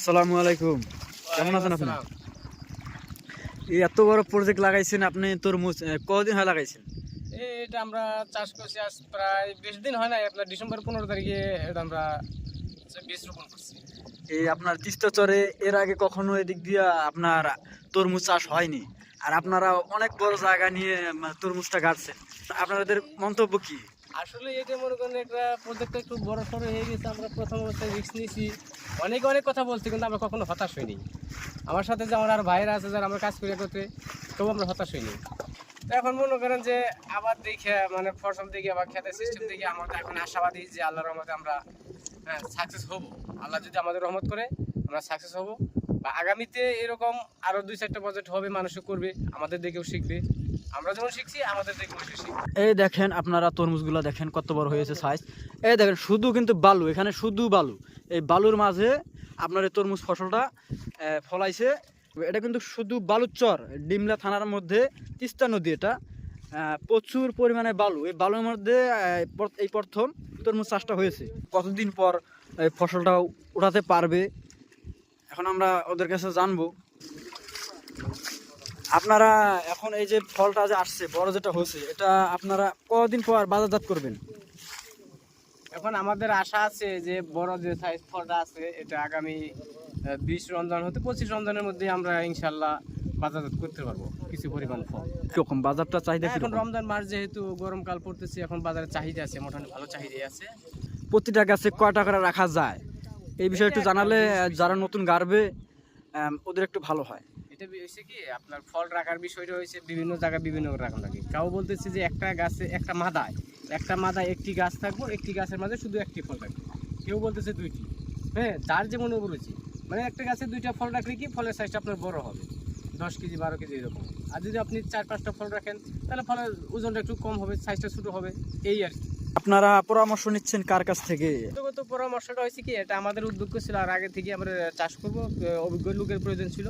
আসসালামু আলাইকুম। কেমন আছেন আপনি? এত বড় প্রজেক্ট লাগাইছেন আপনি তরমুজ কদিন হয় লাগাইছেন? এটা আমরা চাষ করছি আজ প্রায় বেশ দিন হয় নাই আপনার ডিসেম্বর পনেরো তারিখে এটা আমরা বীজ রোপণ করছি। এই আপনার তিস্তা চরে এর আগে কখনো এদিক দিয়ে আপনার তরমুজ চাষ হয়নি। আর আপনারা অনেক বড় জায়গা নিয়ে তরমুজটা গাড়ছেন। আপনাদের মন্তব্য কি? আসলে এটা মনে করেন একটা প্রজেক্টটা একটু বড় সড়ো হয়ে গেছে। আমরা প্রথম অবস্থায় রিস্ক নিয়েছি। অনেক অনেক কথা বলছি, কিন্তু আমরা কখনো হতাশ হইনি। আমার সাথে যে আমার আর ভাইরা আছে, যারা আমরা কাজ করি করতে তবু আমরা হতাশ হইনি। এখন মনে করেন যে আবার দেখে মানে ফসল দেখে, আবার খেতের সিস্টেম দেখে আমাদের এখন আশাবাদী যে আল্লাহর রহমতে আমরা সাকসেস হব। আল্লাহ যদি আমাদের রহমত করে, আমরা সাকসেস হব। বা আগামীতে এরকম আরও দুই চারটা প্রজেক্ট হবে, মানুষও করবে, আমাদের দেখেও শিখবে। আমরা যেমন শিখছি, আমাদের দেখে মানুষ শিখবে। এই দেখেন আপনারা তরমুজগুলো দেখেন কত বড় হয়েছে সাইজ এই দেখেন, শুধু কিন্তু বালু, এখানে শুধু বালু। এই বালুর মাঝে আপনার এই তরমুজ ফসলটা ফলাইছে। এটা কিন্তু শুধু বালুর চর। ডিমলা থানার মধ্যে তিস্তা নদী এটা। প্রচুর পরিমাণে বালু। এই বালুর মধ্যে এই প্রথম তরমুজ চাষটা হয়েছে। কতদিন পর ফসলটা উঠাতে পারবে? এখন আমরা ওদের কাছে জানব। আপনারা এখন এই যে ফলটা যে আসছে বড় যেটা হয়েছে এটা আপনারা কদিন পর বাজারজাত করবেন? এখন আমাদের আশা আছে যে বড় যে সাইজ ফলটা আছে এটা আগামী বিশ রমজান হতে পঁচিশ রমজানের মধ্যে আমরা ইনশাল্লাহ বাজারজাত করতে পারব কিছু পরিমাণ ফল। কীরকম বাজারটা চাহিদা এখন রমজান মাস যেহেতু গরমকাল পড়তেছে এখন বাজারে চাহিদা আছে মোটামুটি ভালো চাহিদা আছে। প্রতিটা গাছে কয় টাকা করে রাখা যায়? এই বিষয়ে একটু জানালে যারা নতুন গাড়বে ওদের একটু ভালো হয়। এটা হয়েছে কি আপনার ফল রাখার বিষয়টা হয়েছে বিভিন্ন জায়গায় বিভিন্ন রাখা লাগে। কাউ বলতেছে যে একটা গাছে একটা মাদায় একটা মাদায় একটি গাছ থাকব একটি গাছের মাঝে শুধু একটি ফল থাকবে কেউ বলতেছে দুইটি। হ্যাঁ যার যেমন অভিরুচি মানে একটা গাছে দুইটা ফল রাখলে কি ফলের সাইজটা আপনার বড় হবে? দশ কেজি বারো কেজি এরকম আর যদি আপনি চার পাঁচটা ফল রাখেন তাহলে ফলের ওজনটা একটু কম হবে সাইজটা ছোটো হবে। এই আর কি। আপনারা পরামর্শ নিচ্ছেন কার কাছ থেকে? ব্যক্তিগত পরামর্শটা হয়েছে কি, এটা আমাদের উদ্যোগ ছিল আর আগে থেকে আমরা চাষ করব অভিজ্ঞ লোকের প্রয়োজন ছিল।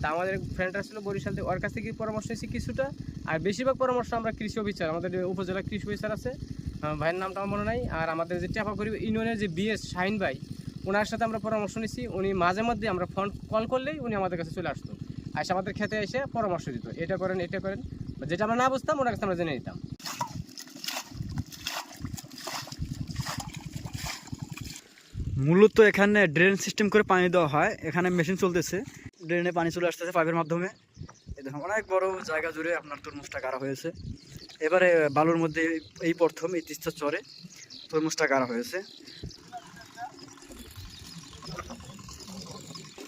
তা আমাদের ফ্রেন্ডরা ছিল বরিশাল থেকে, ওর কাছ থেকে পরামর্শ হয়েছে কিছুটা। আর বেশিরভাগ পরামর্শ আমরা কৃষি অফিসার, আমাদের উপজেলা কৃষি অফিসার আছে ভাইয়ের নামটা আমার মনে নাই। আর আমাদের যে চাপাকরি ইউনিয়নের যে বিএস শাহিন ভাই, ওনার সাথে আমরা পরামর্শ নিছি। উনি মাঝে মধ্যে আমরা ফোন কল করলেই উনি আমাদের কাছে চলে আসতো। আসে আমাদের খেতে এসে পরামর্শ দিত, এটা করেন এটা করেন। যেটা আমরা না বুঝতাম, ওনার কাছে আমরা জেনে নিতাম। মূলত এখানে ড্রেন সিস্টেম করে পানি দেওয়া হয়। এখানে মেশিন চলতেছে। ড্রেনে পানি চলে আসতেছে পাইপের মাধ্যমে। এই অনেক বড় জায়গা জুড়ে আপনার তরমুজটা কারা হয়েছে। এবারে বালুর মধ্যে এই প্রথম এই তিস্তা চরে তরমুজটা গাড়া হয়েছে।